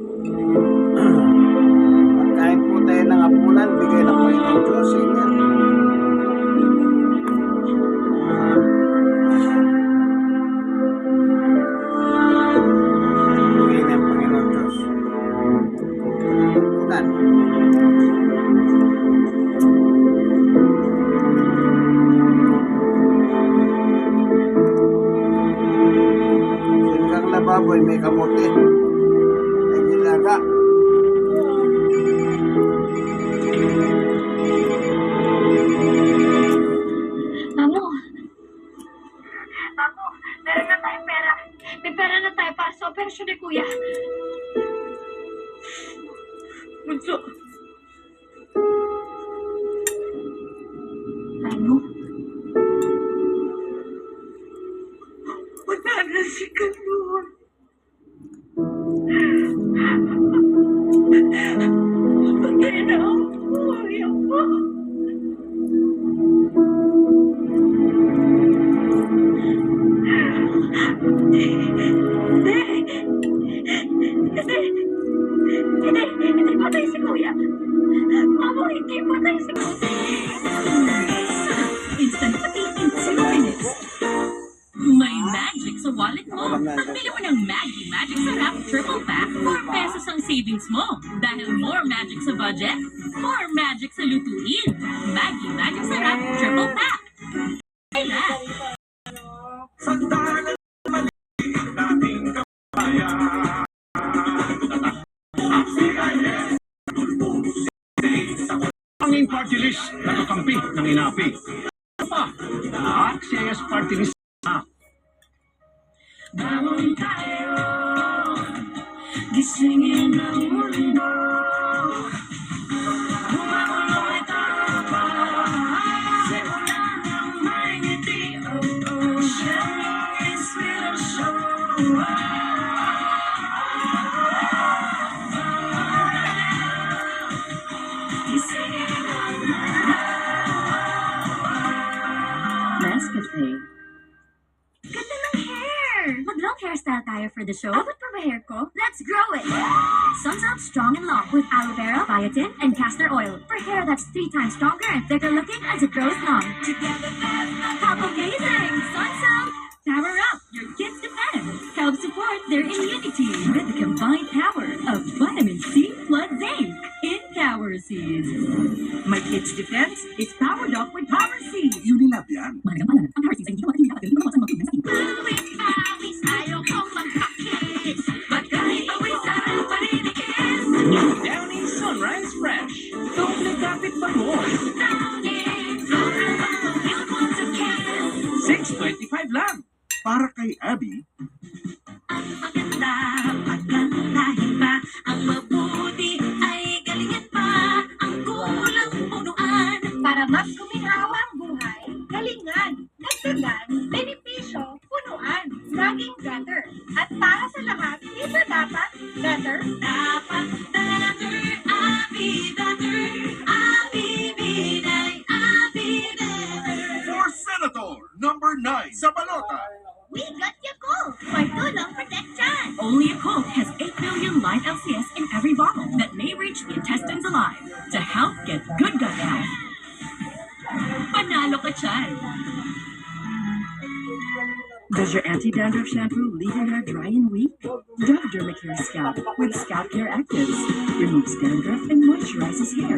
Pagkain po tayo ng apunan, bigay Diyos. Amen. Bigay ng Diyos. Na baboy, may kamote. May Hindi! Hindi patay si Kuya! Mamo, hindi patay si Kuya! Instant pati in 0 minutes. May magic sa wallet mo. Pagbili mo ng Maggie Magic Sarap Triple Pack, 4 pesos ang savings mo. Dahil more magic sa budget, more magic sa lutuin. Maggie Magic Sarap Triple Pack. Kailan? Ang party list nakakampi ng inapi. Hairstyle tayo for the show. Abot pa ba hair ko? Let's grow it! Sunsilk Strong and Long with aloe vera, biotin, and castor oil. For hair that's three times stronger and thicker looking as it grows long. Together, Papa Gazing! Sunsilk! Power up your kids' defense. Help support their immunity with the combined power of vitamin C plus zinc in Power Seeds. My kids' defense is powered up Pa mo. Downing, sobrang bango, you want to kiss. 6.25 lang. Para kay Abby, Ang maganda, pagandahin pa. Ang mabuti ay galingan pa. Ang kulang punuan. Para mas kuminhawa ang buhay, galingan, dagdagan, benepisyo, punuan, laging gutter. At para sa lahat, dito dapat Dapat Does your anti-dandruff shampoo leave your hair dry and weak? Dove Dermacare Scalp with Scalp Care Actives removes dandruff and moisturizes hair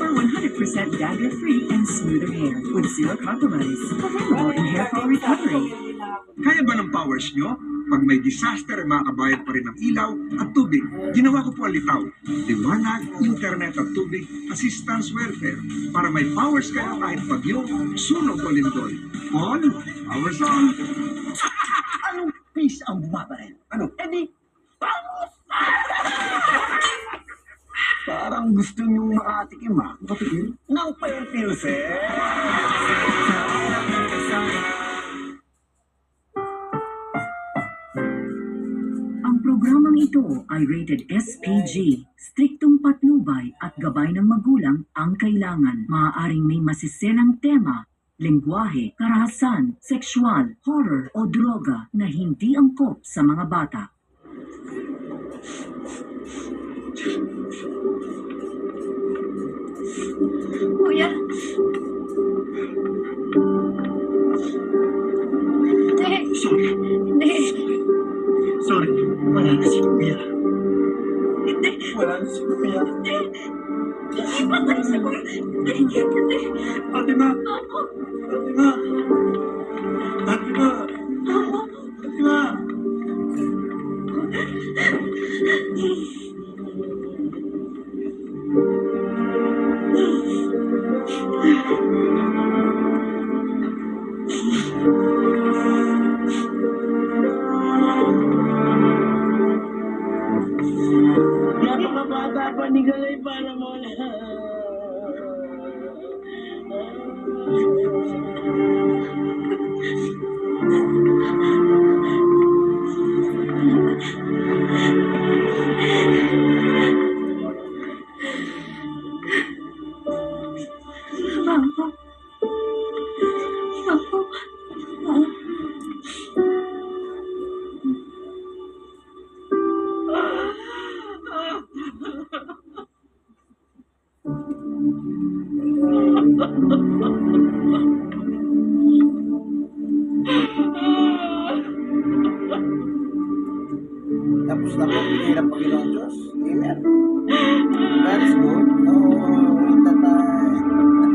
for 100% dandruff-free and smoother hair with zero compromise. Available in hair fall recovery. Kaya ba ng powers nyo? Pag may disaster, makakabayad pa rin ng ilaw at tubig. Ginawa ko po ang litaw. Liwanag, internet at tubig, assistance welfare. Para may powers kayo kahit bagyo, sunog o lindol. On, powers on. Peace ang bumabaril? Ano? Eh di! Parang gusto niyong makatikim ha? Makatikim? Ng Fair Pilsen! Ang programang ito ay rated SPG, striktong patnubay at gabay ng magulang ang kailangan. Maaaring may masiselang tema, lingwahe, karahasan, sexual, horror o droga na hindi angkop sa mga bata. Kuya? Hindi. Sorry. Hindi. Sorry. Wala na si Kuya. Ipatay si Kuya. Hindi. Fatima! Ako. Fatima! Fatima! Tapos na po, bigay ng Panginoon Diyos. Amen. God is good. Oh, tatay.